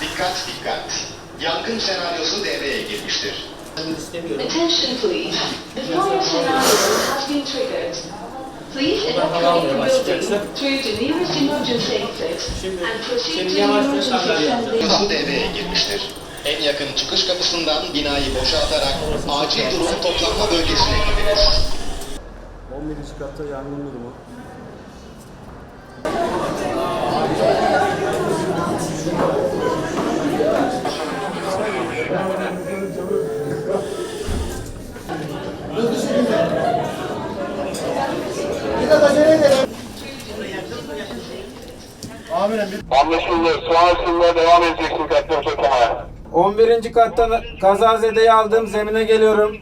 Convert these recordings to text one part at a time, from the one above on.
Dikkat dikkat. Yangın senaryosu devreye girmiştir. Attention please. The fire scenario has been triggered. Please evacuate the building through the nearest emergency exit and proceed to the emergency assembly. Senaryosu devreye girmiştir. En yakın çıkış kapısından binayı boşaltarak acil durum toplanma bölgesine gidiniz. 11. katta yangın durumu. Anlaşıldı. Sonrasında devam edeceksin katları toplamaya. 11. kattan kazazedeyi aldım. Zemine geliyorum.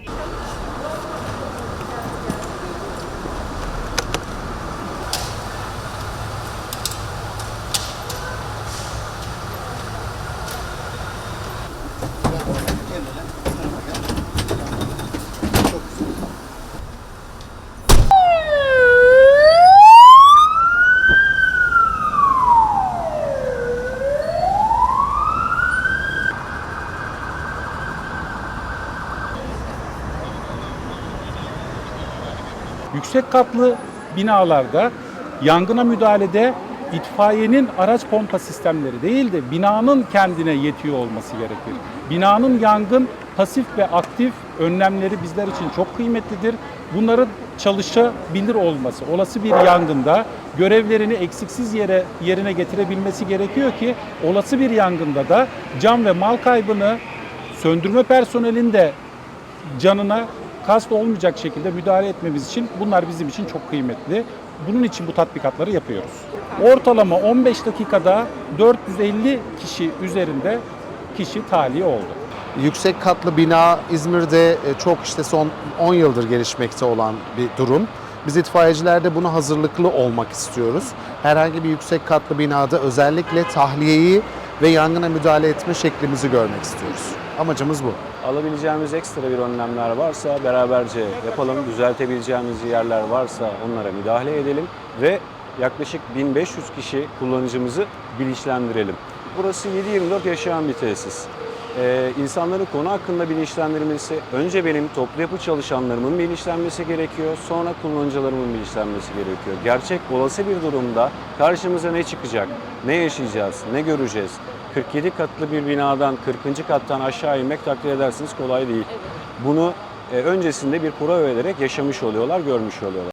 Yüksek katlı binalarda yangına müdahalede itfaiyenin araç pompa sistemleri değil de binanın kendine yetiyor olması gerekir. Binanın yangın pasif ve aktif önlemleri bizler için çok kıymetlidir. Bunların çalışabilir olması, olası bir yangında görevlerini eksiksiz yere yerine getirebilmesi gerekiyor ki olası bir yangında da can ve mal kaybını söndürme personelin de canına kast olmayacak şekilde müdahale etmemiz için bunlar bizim için çok kıymetli. Bunun için bu tatbikatları yapıyoruz. Ortalama 15 dakikada 450 kişi üzerinde kişi tahliye oldu. Yüksek katlı bina İzmir'de e, çok işte son 10 yıldır gelişmekte olan bir durum. Biz itfaiyecilerde buna hazırlıklı olmak istiyoruz. Herhangi bir yüksek katlı binada özellikle tahliyeyi ve yangına müdahale etme şeklimizi görmek istiyoruz. Amacımız bu. Alabileceğimiz ekstra bir önlemler varsa beraberce yapalım. Düzeltebileceğimiz yerler varsa onlara müdahale edelim ve yaklaşık 1500 kişi kullanıcımızı bilinçlendirelim. Burası 7-24 yaşayan bir tesis. Ee, insanların konu hakkında bilinçlendirilmesi, önce benim toplu yapı çalışanlarımın bilinçlenmesi gerekiyor, sonra kullanıcılarımın bilinçlenmesi gerekiyor. Gerçek olası bir durumda karşımıza ne çıkacak, ne yaşayacağız, ne göreceğiz? 47 katlı bir binadan 40. kattan aşağı inmek takdir edersiniz kolay değil. Bunu e, öncesinde bir prova ederek yaşamış oluyorlar, görmüş oluyorlar.